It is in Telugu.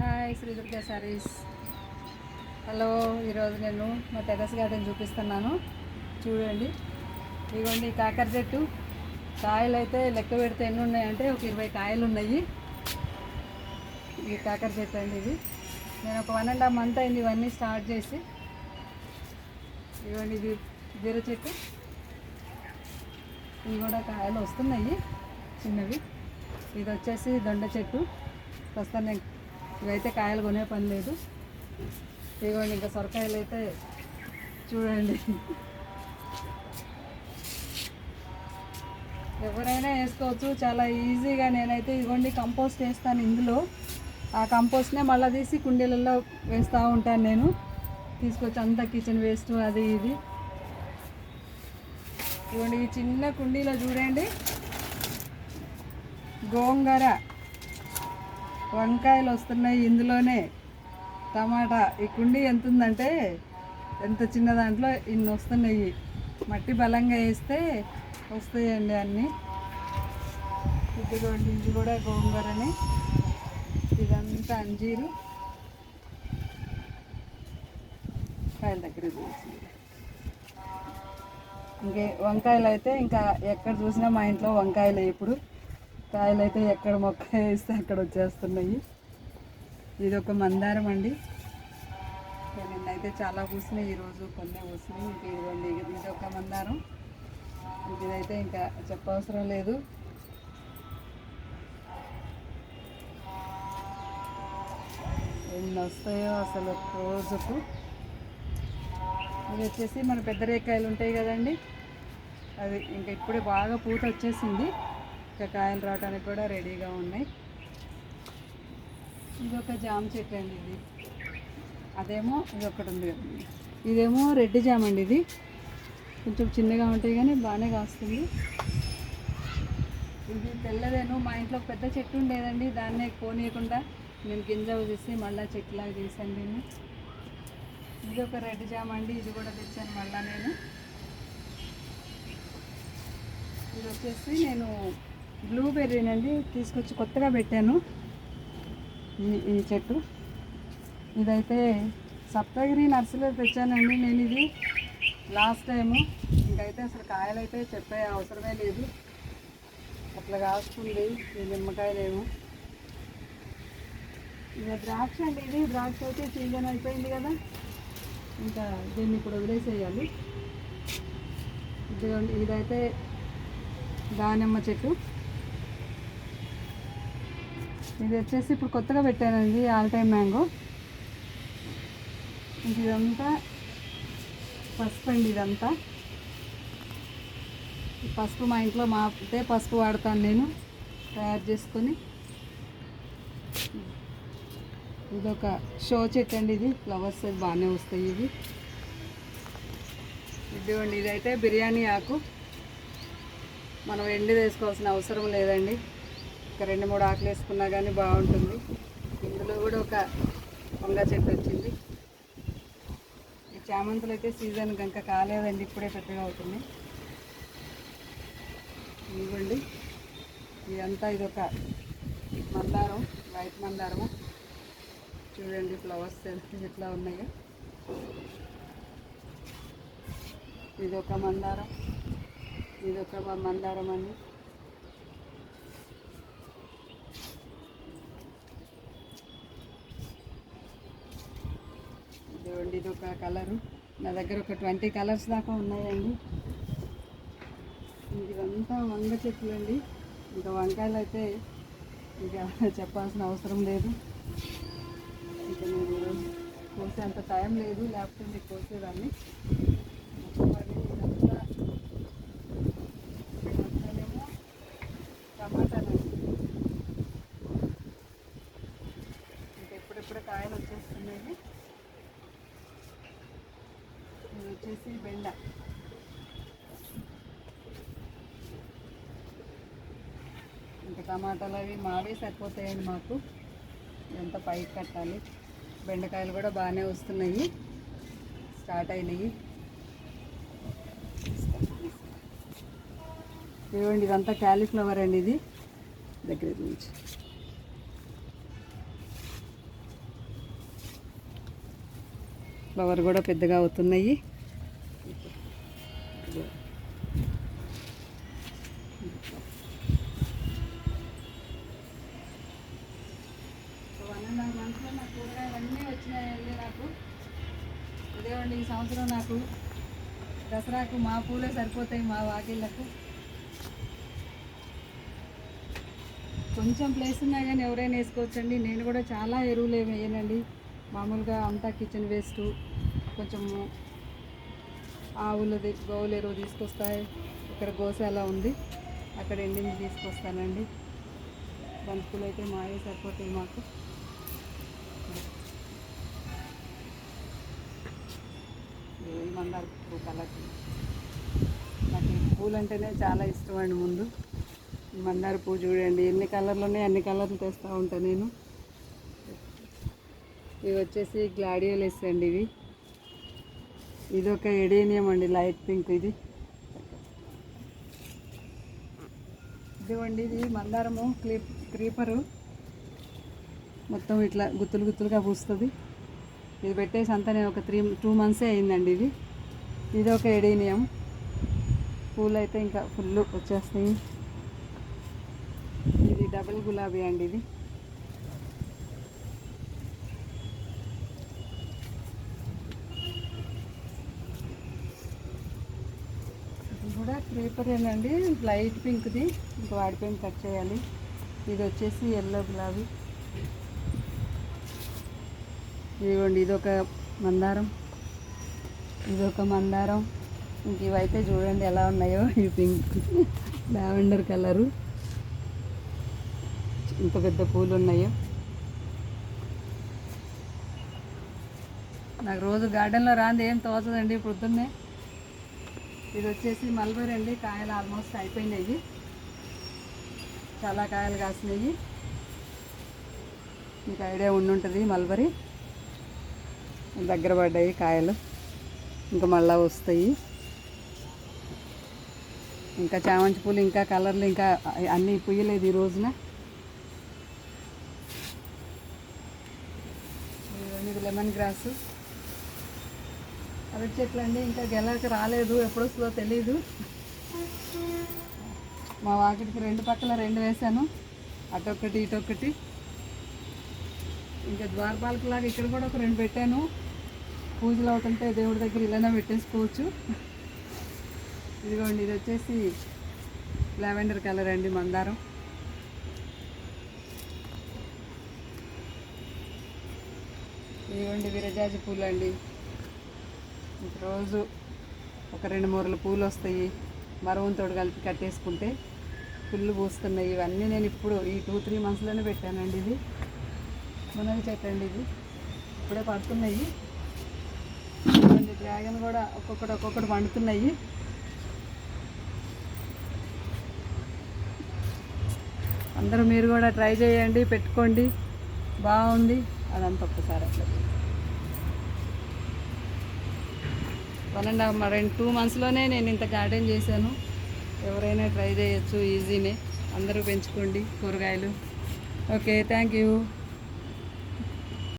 హాయ్ శ్రీ దుర్గా సారీస్ హలో ఈరోజు నేను మా టెరస్ గార్డెన్ చూపిస్తున్నాను. చూడండి. ఇదిగోండి కాకర చెట్టు. కాయలు అయితే లెక్క పెడితే ఎన్ని ఉన్నాయంటే ఒక ఇరవై కాయలు ఉన్నాయి ఈ కాకర చెట్టు అండి ఇది. నేను ఒక వన్ అండ్ హాఫ్ మంత్ అయింది ఇవన్నీ స్టార్ట్ చేసి. ఇదిగోండి ఇది జీర చెట్టు. ఇవి కూడా కాయలు వస్తున్నాయి చిన్నవి. ఇది వచ్చేసి దొండ చెట్టు. ప్రస్తుతం నేను ఇవైతే కాయలు కొనే పని లేదు. ఇదిగోండి ఇంకా సొరకాయలు అయితే చూడండి. ఎవరైనా వేసుకోవచ్చు చాలా ఈజీగా నేనైతే ఇదిగోండి కంపోస్ట్ వేస్తాను ఇందులో. ఆ కంపోస్ట్నే మళ్ళీ తీసి కుండీలలో వేస్తూ ఉంటాను నేను. తీసుకొచ్చి అంతా కిచెన్ వేస్ట్ అది ఇది. ఇదిగోండి ఈ చిన్న కుండీలో చూడండి. గోంగూర. వంకాయలు వస్తున్నాయి ఇందులోనే. టమాటా ఈ కుండీ ఎంత ఉందంటే ఎంత చిన్న దాంట్లో ఇన్ని వస్తున్నాయి. మట్టి బలంగా వేస్తే వస్తాయండి అన్నీ. ఇదిగోండి ఇది కూడా గోంగూరని. ఇదంతా అంజీరు. కాయల దగ్గర చూసి. ఇంకే వంకాయలు అయితే ఇంకా ఎక్కడ చూసినా మా ఇంట్లో వంకాయలే ఇప్పుడు. కాయలు అయితే ఎక్కడ మొక్క వేస్తే అక్కడ వచ్చేస్తున్నాయి. ఇది ఒక మందారం అండి. నిన్నైతే చాలా పూసినాయి ఈరోజు కొన్ని పూసినాయి. ఇంక ఇదిగోండి ఇది ఒక మందారం. ఇంక ఇదైతే ఇంకా చెప్పవసరం లేదు. ఎన్ని వస్తాయో అసలు రోజుకు. ఇది వచ్చేసి మన పెద్ద రేకాయలు ఉంటాయి కదండి. అది ఇంకా ఇప్పుడే బాగా పూత వచ్చేసింది. ఇంకా కాయలు రావడానికి కూడా రెడీగా ఉన్నాయి. ఇది ఒక జామ చెట్టు అండి ఇది. అదేమో ఇది ఒకటి ఉంది. ఇదేమో రెడ్ జామ అండి ఇది. కొంచెం చిన్నగా ఉంటాయి కానీ బాగానే కాస్తుంది. ఇది తెల్లదేను. మా ఇంట్లో పెద్ద చెట్టు ఉండేదండి. దాన్నే కోనియకుండా నేను గింజ తీసి మళ్ళీ చెట్టులాగా చేశాను దీన్ని. ఇది ఒక రెడ్ జామ్ అండి. ఇది కూడా తెచ్చాను మళ్ళీ నేను. ఇది వచ్చేసి నేను బ్లూబెర్రీనండి తీసుకొచ్చి కొత్తగా పెట్టాను. ఈ ఈ చెట్టు. ఇదైతే సప్తగిరి నర్సరీలో తెచ్చానండి నేను ఇది లాస్ట్ టైము. ఇంకైతే అసలు కాయలు అయితే చెప్పే అవసరమే లేదు. అట్లా కాస్తుంది ఈ నిమ్మకాయలేమో ఇక ద్రాక్ష అండి ఇది. ద్రాక్ష అయితే సీజన్ అయిపోయింది కదా. ఇంకా దీన్ని ఇప్పుడు వదిలేసేయాలి. ఇదిగోండి ఇదైతే దానిమ్మ చెట్టు. ఇది వచ్చేసి ఇప్పుడు కొత్తగా పెట్టానండి ఆల్ టైమ్ మ్యాంగో. ఇదంతా పసుపు అండి ఇదంతా. పసుపు మా ఇంట్లో మాపితే పసుపు వాడతాను నేను తయారు చేసుకొని. ఇదొక షో చెట్టు అండి ఇది ఫ్లవర్స్ బాగానే వస్తాయి ఇది ఇదిగోండి ఇదైతే బిర్యానీ ఆకు. మనం ఎండి వేసుకోవాల్సిన అవసరం లేదండి. ఒక రెండు మూడు ఆకులు వేసుకున్నా కానీ బాగుంటుంది. ఇందులో కూడా ఒక వంగ చెట్టు వచ్చింది. ఈ చామంతులు అయితే సీజన్ కనుక కాలేదండి ఇప్పుడే పెద్దగా అవుతుంది. ఇవ్వండి ఇదంతా ఇది ఒక మందారం వైట్ మందారము. చూడండి ఫ్లవర్స్ ఎట్లా ఉన్నాయో. ఇది ఒక మందారం. ఇది ఒక మందారం అండి ఇదిగోండి ఇది ఒక కలరు. నా దగ్గర ఒక ట్వంటీ కలర్స్ దాకా ఉన్నాయండి. ఇదంతా వంగ చెట్లు అండి. ఇంకా వంకాయలు అయితే ఇంకా చెప్పాల్సిన అవసరం లేదు. ఇంకా నేను కోసే అంత టైం లేదు లేకపోతే మీకు కోసేదాన్ని మరి ఇదంతా ఇదంతానేమో టమాటాలండి ఇంకా ఇప్పుడిప్పుడే కాయలు వచ్చేస్తున్నాయి ఇది వచ్చేసి బెండ. ఇంకా టమాటాలు అవి మావే సరిపోతాయండి మాకు. ఎంత పైకి కట్టాలి. బెండకాయలు కూడా బాగానే వస్తున్నాయి. స్టార్ట్ అయినాయి. ఇవ్వండి ఇదంతా క్యాలీఫ్లవర్ అండి ఇది. దగ్గర నుంచి. ఫ్లవర్ కూడా పెద్దగా అవుతున్నాయి. అండ్ నాకు కూరగాయలు వచ్చినాయండి నాకు. ఇదేవండి ఈ సంవత్సరం నాకు. దసరాకు మా పూలే సరిపోతాయి మా వాకిళ్ళకు. కొంచెం ప్లేస్ ఉన్నా కానీ ఎవరైనా వేసుకోవచ్చండి. నేను కూడా చాలా ఎరువులు ఏమి వేయనండి. మామూలుగా అంతా కిచెన్ వేస్ట్ కొంచెము ఆవులది గోవుల ఎరువు తీసుకొస్తాయి. ఇక్కడ గోశాల ఉంది. అక్కడ ఎండింది తీసుకొస్తానండి. బంతిపూలు అయితే మావే సరిపోతాయి మాకు. మందార పువ్వు కలర్. నాకు పూలు అంటేనే చాలా ఇష్టం అండి ముందు. మందార పువ్వు చూడండి ఎన్ని కలర్లు ఉన్నాయి అన్ని కలర్లు తెస్తూ ఉంటాను నేను. ఇవి వచ్చేసి గ్లాడియోలెస్ అండి ఇవి. ఇది ఒక ఎడేనియం అండి లైట్ పింక్ ఇది. ఇదిగోండి ఇది మందారము క్లీప్ క్రీపరు. మొత్తం ఇట్లా గుత్తులు గుత్తులుగా పూస్తుంది. ఇది పెట్టేసి అంతా నేను ఒక త్రీ టూ మంత్సే అయిందండి ఇది. ఇది ఒక ఎడీనియం. పూలు అయితే ఇంకా ఫుల్ వచ్చేస్తాయి. ఇది డబుల్ గులాబీ అండి ఇది. కూడా కూడా క్రీపరేనండి లైట్ పింక్ది ఇంకా వాడిపోయిన కట్ చేయాలి. ఇది వచ్చేసి ఎల్లో గులాబీ. ఇదిగోండి ఇది ఒక మందారం. ఇది ఒక మందారం. ఇంక ఇవైతే చూడండి ఎలా ఉన్నాయో. ఈ పింక్ లావెండర్ కలరు. ఇంత పెద్ద పూలు ఉన్నాయో నాకు రోజు గార్డెన్లో రాంది ఏం తోచదండి పొద్దున్నే. ఇది వచ్చేసి మల్బరీ అండి. కాయలు ఆల్మోస్ట్ అయిపోయినాయి. చాలా కాయలు కాసినాయి. మీకు ఐడియా ఉండి ఉంటుంది మల్బరీ. దగ్గర పడ్డాయి కాయలు. ఇంకా మళ్ళా వస్తాయి. ఇంకా చామంతి పూలు ఇంకా కలర్లు ఇంకా అన్నీ పుయ్యలేదు ఈ రోజున. ఇది లెమన్ గ్రాస్. అరటి చెట్లు అండి ఇంకా గెలకి రాలేదు ఎప్పుడు వస్తుందో తెలీదు. మా వాకిటికి రెండు పక్కల రెండు వేశాను అటొక్కటి ఇటొక్కటి. ఇంకా ద్వారపాలకులాగా ఇక్కడ కూడా ఒక రెండు పెట్టాను. పూజలు అవుతుంటే దేవుడి దగ్గర ఇలానే పెట్టేసుకోవచ్చు. ఇదిగోండి ఇది వచ్చేసి లావెండర్ కలర్ అండి మందారం. ఇదిగోండి విరజాజి పూలు అండి రోజు ఒక రెండు మూరలు పూలు వస్తాయి. మరవంతో కలిపి కట్టేసుకుంటే పుల్లు పూస్తున్నాయి. ఇవన్నీ నేను ఇప్పుడు ఈ టూ త్రీ మంత్స్లోనే పెట్టానండి ఇది. మునగ చెట్టు అండి ఇది. ఇప్పుడే పడుతున్నాయి. డ్రాగన్ కూడా ఒక్కొక్కటి ఒక్కొక్కటి వండుతున్నాయి అందరూ మీరు కూడా ట్రై చేయండి పెట్టుకోండి. బాగుంది. అదంతా ఒక్కసారి అట్లా. వన్ అండ్ హాఫ్ రెండు టూ మంత్స్లోనే నేను ఇంత గార్డెన్ చేశాను. ఎవరైనా ట్రై చేయొచ్చు ఈజీనే. అందరూ పెంచుకోండి కూరగాయలు. Okay thank you.